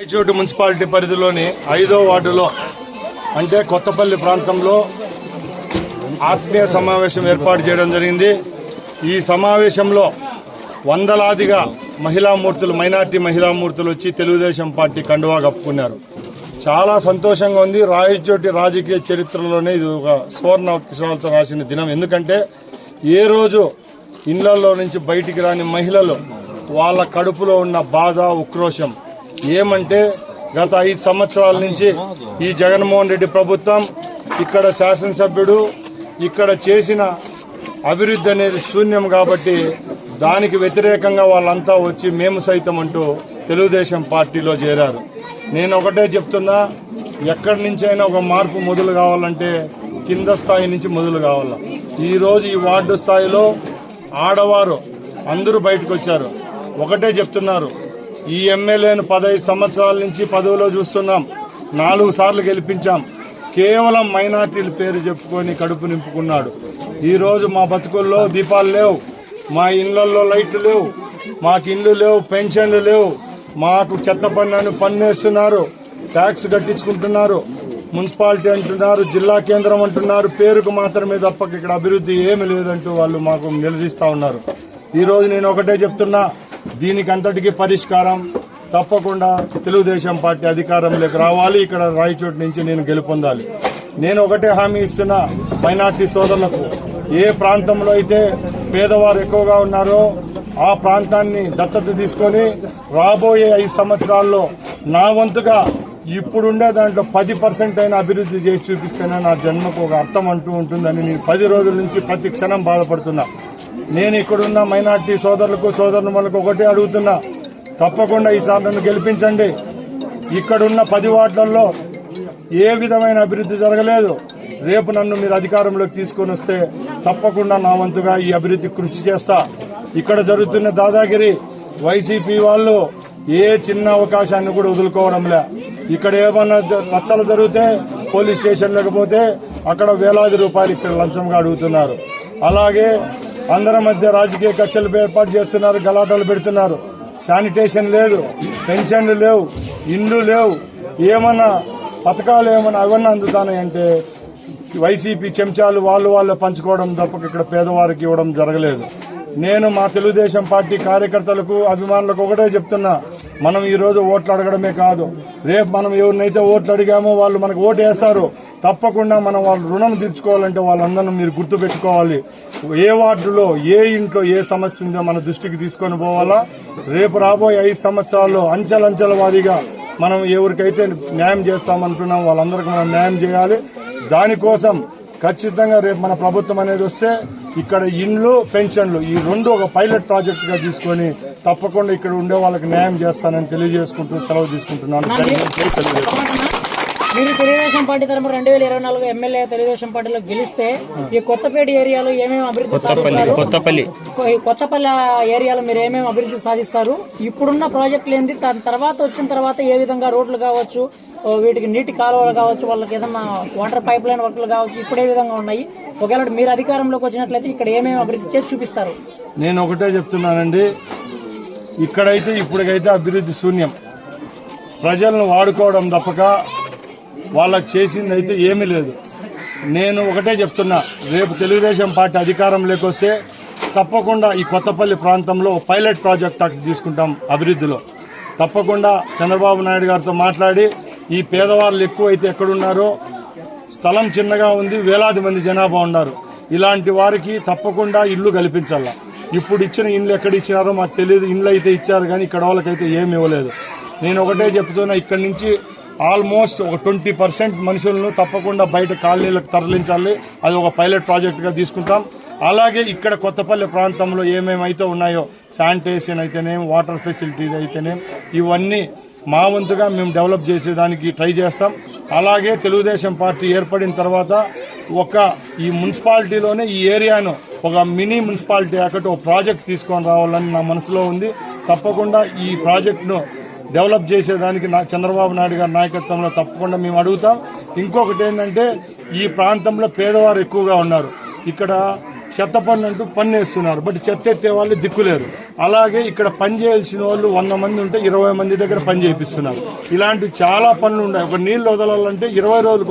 Rayachoti municipality పరిధిలోని ఐదో వార్డులో అంటే కొత్తపల్లి ప్రాంతంలో ఆత్మీయ సమావేశం ఏర్పాటు చేయడం జరిగింది. ఈ సమావేశంలో వందలాదిగా మహిళామూర్తులు మైనార్టీ మహిళామూర్తులు వచ్చి తెలుగుదేశం పార్టీ కండువా కప్పుకున్నారు. చాలా సంతోషంగా ఉంది. రాయచోటి రాజకీయ చరిత్రలోనే ఇది ఒక సువర్ణ అక్షరాలతో రాసిన దినం. ఎందుకంటే ఏ రోజు ఇళ్ళలో నుంచి బయటికి రాని మహిళలు వాళ్ళ కడుపులో ఉన్న బాధ ఉక్రోషం ఏమంటే గత ఐదు సంవత్సరాల నుంచి ఈ జగన్మోహన్ రెడ్డి ప్రభుత్వం ఇక్కడ శాసనసభ్యుడు ఇక్కడ చేసిన అభివృద్ధి అనేది శూన్యం కాబట్టి దానికి వ్యతిరేకంగా వాళ్ళంతా వచ్చి మేము సైతం అంటూ తెలుగుదేశం పార్టీలో చేరారు. నేను ఒకటే చెప్తున్నా ఎక్కడి నుంచైనా ఒక మార్పు మొదలు కావాలంటే కింద స్థాయి నుంచి మొదలు కావాల. ఈరోజు ఈ వార్డు స్థాయిలో ఆడవారు అందరూ బయటకు వచ్చారు. ఒకటే చెప్తున్నారు ఈ ఎమ్మెల్యేను పదహైదు సంవత్సరాల నుంచి పదవిలో చూస్తున్నాం. నాలుగు సార్లు గెలిపించాం. కేవలం మైనార్టీల పేరు చెప్పుకొని కడుపు నింపుకున్నాడు. ఈరోజు మా బతుకుల్లో దీపాలు లేవు. మా ఇళ్ళలో లైట్లు లేవు. మాకు ఇండ్లు లేవు పెన్షన్లు లేవు. మాకు చెత్త పన్ను పన్నేస్తున్నారు. ట్యాక్స్ కట్టించుకుంటున్నారు. మున్సిపాలిటీ అంటున్నారు జిల్లా కేంద్రం అంటున్నారు. పేరుకు మాత్రమే తప్ప ఇక్కడ అభివృద్ధి ఏమి లేదంటూ వాళ్ళు మాకు నిలదీస్తా ఉన్నారు. ఈరోజు నేను ఒకటే చెప్తున్నా. దీనికంతటికీ పరిష్కారం తప్పకుండా తెలుగుదేశం పార్టీ అధికారంలోకి రావాలి. ఇక్కడ రాయచోటు నుంచి నేను గెలుపొందాలి. నేను ఒకటే హామీ ఇస్తున్న మైనార్టీ సోదరులకు. ఏ ప్రాంతంలో అయితే పేదవారు ఎక్కువగా ఉన్నారో ఆ ప్రాంతాన్ని దత్తత తీసుకొని రాబోయే ఐదు సంవత్సరాల్లో నా వంతుగా ఇప్పుడుండే దాంట్లో పది పర్సెంట్ అయినా అభివృద్ధి చేసి చూపిస్తేనే నా జన్మకు ఒక అర్థం అంటూ ఉంటుందని నేను పది రోజుల నుంచి ప్రతి క్షణం బాధపడుతున్నా. నేను ఇక్కడున్న మైనార్టీ సోదరులకు సోదరులకు ఒకటే అడుగుతున్నా. తప్పకుండా ఈసారి నన్ను గెలిపించండి. ఇక్కడున్న పది వార్డులలో ఏ విధమైన అభివృద్ధి జరగలేదు. రేపు నన్ను మీరు అధికారంలోకి తీసుకొని వస్తే తప్పకుండా నా వంతుగా ఈ అభివృద్ధి కృషి చేస్తా. ఇక్కడ జరుగుతున్న దాదాగిరి వైసీపీ వాళ్ళు ఏ చిన్న అవకాశాన్ని కూడా వదులుకోవడంలే ఇక్కడ ఏమన్నా నచ్చలు జరిగితే పోలీస్ స్టేషన్ లేకపోతే అక్కడ వేలాది రూపాయలు ఇక్కడ లంచంగా అడుగుతున్నారు. అలాగే అందరి మధ్య రాజకీయ కక్షలు ఏర్పాటు చేస్తున్నారు గలాటాలు పెడుతున్నారు. శానిటేషన్ లేదు పెన్షన్లు లేవు ఇండ్లు లేవు. ఏమన్నా పథకాలు ఏమన్నా అవన్నీ అందుతానాయంటే వైసీపీ చెంచాలు వాళ్ళు వాళ్ళు పంచుకోవడం తప్ప ఇక్కడ పేదవారికి ఇవ్వడం జరగలేదు. నేను మా తెలుగుదేశం పార్టీ కార్యకర్తలకు అభిమానులకు ఒకటే చెప్తున్నా. మనం ఈరోజు ఓట్లు అడగడమే కాదు. రేపు మనం ఎవరినైతే ఓట్లు అడిగామో వాళ్ళు మనకు ఓటు వేస్తారు తప్పకుండా మనం వాళ్ళ రుణం తీర్చుకోవాలంటే వాళ్ళందరం మీరు గుర్తు పెట్టుకోవాలి ఏ వార్డులో ఏ ఇంట్లో ఏ సమస్య ఉందో మన దృష్టికి తీసుకొని పోవాలా. రేపు రాబోయే ఐదు సంవత్సరాల్లో అంచెలంచెల వారీగా మనం ఎవరికైతే న్యాయం చేస్తామంటున్నాం వాళ్ళందరికీ మనం న్యాయం చేయాలి. దానికోసం ఖచ్చితంగా రేపు మన ప్రభుత్వం అనేది వస్తే ఇక్కడ ఇండ్లు పెన్షన్లు ఈ రెండు ఒక పైలట్ ప్రాజెక్టుగా తీసుకొని తప్పకుండా ఇక్కడ ఉండే వాళ్ళకి న్యాయం చేస్తానని తెలియజేసుకుంటూ సెలవు తీసుకుంటున్నాను. మీరు తెలుగుదేశం పార్టీ తరఫున రెండు వేల ఇరవై నాలుగు ఎమ్మెల్యే తెలుగుదేశం పార్టీలో గెలిస్తే ఈ కొత్తపేట ఏరియాలో ఏమేమి అభివృద్ధి సాధిస్తారు? కొత్తపల్లి. కొత్తపల్లి ఏరియాలో మీరు ఏమేమి అభివృద్ధి సాధిస్తారు? ఇప్పుడున్న ప్రాజెక్టులు ఏంది? దాని తర్వాత వచ్చిన తర్వాత ఏ విధంగా రోడ్లు కావచ్చు వీటికి నీటి కాలువలు కావచ్చు వాళ్ళకి ఏదన్నా వాటర్ పైప్ లైన్ వర్క్లు కావచ్చు ఇప్పుడు ఏ విధంగా ఉన్నాయి? ఒకవేళ మీరు అధికారంలోకి వచ్చినట్లయితే ఇక్కడ ఏమేమి అభివృద్ధి చేసి చూపిస్తారు? నేను ఒకటే చెప్తున్నానండి. ఇక్కడైతే ఇప్పటికైతే అభివృద్ధి శూన్యం. ప్రజలను వాడుకోవడం తప్పక వాళ్ళకి చేసింది అయితే ఏమీ లేదు. నేను ఒకటే చెప్తున్నా రేపు తెలుగుదేశం పార్టీ అధికారంలోకి వస్తే తప్పకుండా ఈ కొత్తపల్లి ప్రాంతంలో పైలట్ ప్రాజెక్ట్ తీసుకుంటాం అభివృద్ధిలో. తప్పకుండా చంద్రబాబు నాయుడు గారితో మాట్లాడి ఈ పేదవాళ్ళు ఎక్కువైతే ఎక్కడున్నారో స్థలం చిన్నగా ఉంది వేలాది మంది జనాభా ఉన్నారు. ఇలాంటి వారికి తప్పకుండా ఇల్లు కల్పించాల. ఇప్పుడు ఇచ్చిన ఇండ్లు ఎక్కడ ఇచ్చినారో మాకు తెలియదు ఇండ్లు అయితే ఇచ్చారు కానీ ఇక్కడ వాళ్ళకైతే ఏమి ఇవ్వలేదు. నేను ఒకటే చెప్తున్నా ఇక్కడి నుంచి ఆల్మోస్ట్ ఒక ట్వంటీ పర్సెంట్ మనుషులను తప్పకుండా బయట కాలనీలకు తరలించాలి. అది ఒక పైలట్ ప్రాజెక్టుగా తీసుకుంటాం. అలాగే ఇక్కడ కొత్తపల్లి ప్రాంతంలో ఏమేమైతే ఉన్నాయో శానిటేషన్ అయితేనేం వాటర్ ఫెసిలిటీస్ అయితేనేం ఇవన్నీ మా వంతుగా మేము డెవలప్ చేసేదానికి ట్రై చేస్తాం. అలాగే తెలుగుదేశం పార్టీ ఏర్పడిన తర్వాత ఒక ఈ మున్సిపాలిటీలోనే ఈ ఏరియాను ఒక మినీ మున్సిపాలిటీ అక్కడ ఒక ప్రాజెక్ట్ తీసుకొని రావాలని నా మనసులో ఉంది. తప్పకుండా ఈ ప్రాజెక్టును డెవలప్ చేసేదానికి నా చంద్రబాబు నాయుడు గారి నాయకత్వంలో తప్పకుండా మేము అడుగుతాం. ఇంకొకటి ఏంటంటే ఈ ప్రాంతంలో పేదవారు ఎక్కువగా ఉన్నారు. ఇక్కడ చెత్త పన్ను అంటూ పన్ను వేస్తున్నారు. బట్ చెత్త ఎత్తే వాళ్ళు దిక్కులేరు. అలాగే ఇక్కడ పని చేయాల్సిన వాళ్ళు వంద మంది ఉంటే ఇరవై మంది దగ్గర పని చేపిస్తున్నారు ఇలాంటి చాలా పనులు ఉన్నాయి. ఒక నీళ్ళు వదలాలంటే ఇరవై రోజులు